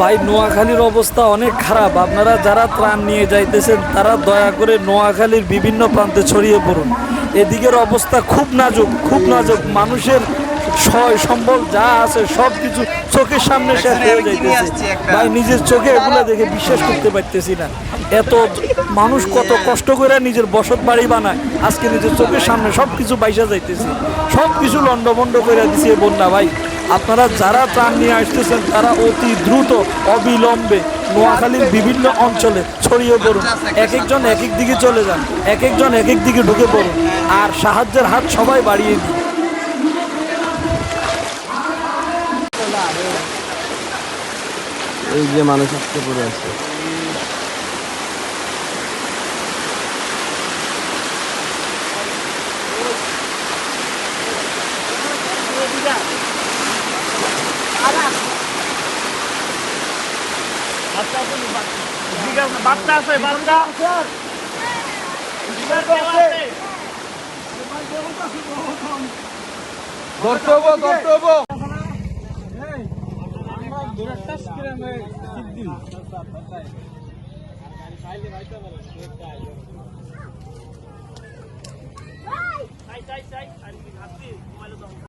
ভাই নোয়াখালীর অবস্থা অনেক খারাপ। আপনারা যারা ত্রাণ নিয়ে যাইতেছেন তারা দয়া করে নোয়াখালীর বিভিন্ন প্রান্তে ছড়িয়ে পড়ুন। এদিকের অবস্থা খুব নাজুক খুব নাজুক। মানুষের সয় সম্বল যা আছে সব কিছু চোখের সামনে শেষ হয়ে যাইতেছে। ভাই নিজের চোখে এগুলো দেখে বিশ্বাস করতে পারতেছি না। এত মানুষ কত কষ্ট করে নিজের বসত বাড়ি বানায় আজকে নিজের চোখের সামনে সব কিছু বাইসা যাইতেছে। সব কিছু লন্ডভন্ড করে দিছে বন্যা ভাই। আপনারা যারা ত্রাণ নিয়ে আসতেছেন, তারা অতি দ্রুত, অবিলম্বে নোয়াখালীর বিভিন্ন অঞ্চলে ছড়িয়ে পড়ুন। এক একজন এক এক দিকে চলে যান এক একজন এক এক দিকে ঢুকে পড়ুন। আর সাহায্যের হাত সবাই বাড়িয়ে দিন। এই যে মানুষ আজকে পড়ে আছে। বাচ্চা আছে বাচ্চা। ধরতে ধরতে হব